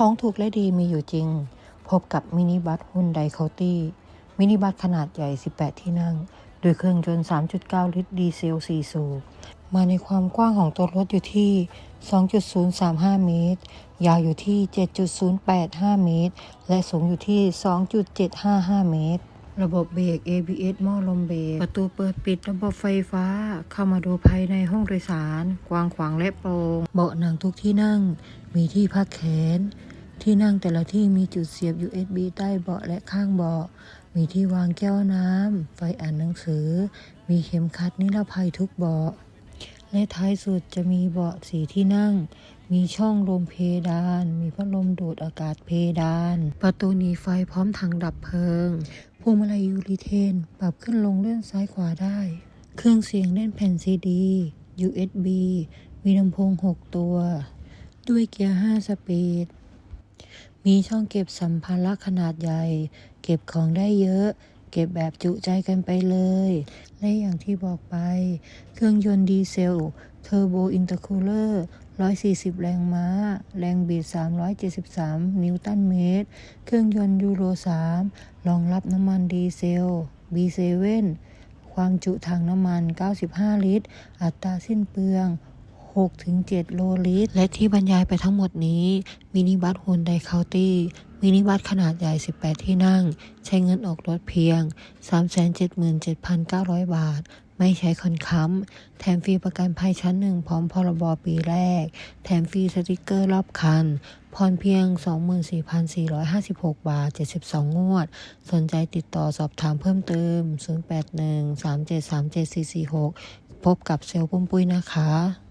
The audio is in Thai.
ของถูกและดีมีอยู่จริง พบกับมินิบัสฮุนไดเคาตี้มินิบัสขนาดใหญ่ 18 ที่นั่ง โดยเครื่องยนต์ 3.9 ลิตรดีเซล 4 สูบ มาในความกว้างของตัวรถอยู่ที่ 2.035 เมตร ยาวอยู่ที่ 7.085 เมตร และสูงอยู่ที่ 2.755 เมตร ระบบเบรก ABS หม้อลมเบรก ประตูเปิดปิดระบบไฟฟ้า เข้ามาดูภายในห้องโดยสาร กว้างขวางและโปร่ง เบาะหนังทุกที่นั่ง มีที่พักแขน ที่นั่งแต่ละที่มีจุดเสียบ USB ใต้เบาะและข้างเบาะ มีที่วางแก้วน้ำ ไฟอ่านหนังสือ มีเข็มขัดนิรภัยทุกเบาะ และท้ายสุดจะมีเบาะสีที่นั่ง มีช่องลมเพดาน มีพัดลมดูดอากาศเพดาน ประตูหนีไฟพร้อมถังดับเพลิง วงมาลัยยูริเทน ปรับขึ้นลงเลื่อนซ้ายขวาได้ เครื่องเสียงเล่นแผ่นซีดี USB มีลำโพง 6 ตัว ด้วยเกียร์ 5 สปีด มีช่องเก็บสัมภาระขนาดใหญ่ เก็บของได้เยอะ เก็บแบบจุใจกันไปเลย และอย่างที่บอกไป เครื่องยนต์ดีเซล เทอร์โบอินเตอร์คูลเลอร์ 140 แรงม้า แรงบิด 373 นิวตันเมตร เครื่องยนต์ยูโร 3 รองรับน้ำมันดีเซล B7 ความจุถังน้ำมัน 95 ลิตร อัตราสิ้นเปลือง 6-7 โลลิตร และที่บรรยายไปทั้งหมดนี้ มินิบัสฮุนไดเคาตี้ มินิบัสขนาดใหญ่ 18 ที่นั่ง ใช้เงินออกรถเพียง 377,900 บาท ไม่ใช้คอนค้ำ แถมฟรีประกันภัยชั้นหนึ่งพร้อมพรบปีแรก แถมฟรีสติกเกอร์รอบคัน ผ่อนเพียง 24,456 บาท 72 งวด สนใจติดต่อสอบถามเพิ่มเติม 081 3737446 พบกับเซลล์ปุ้มปุ้ยนะคะ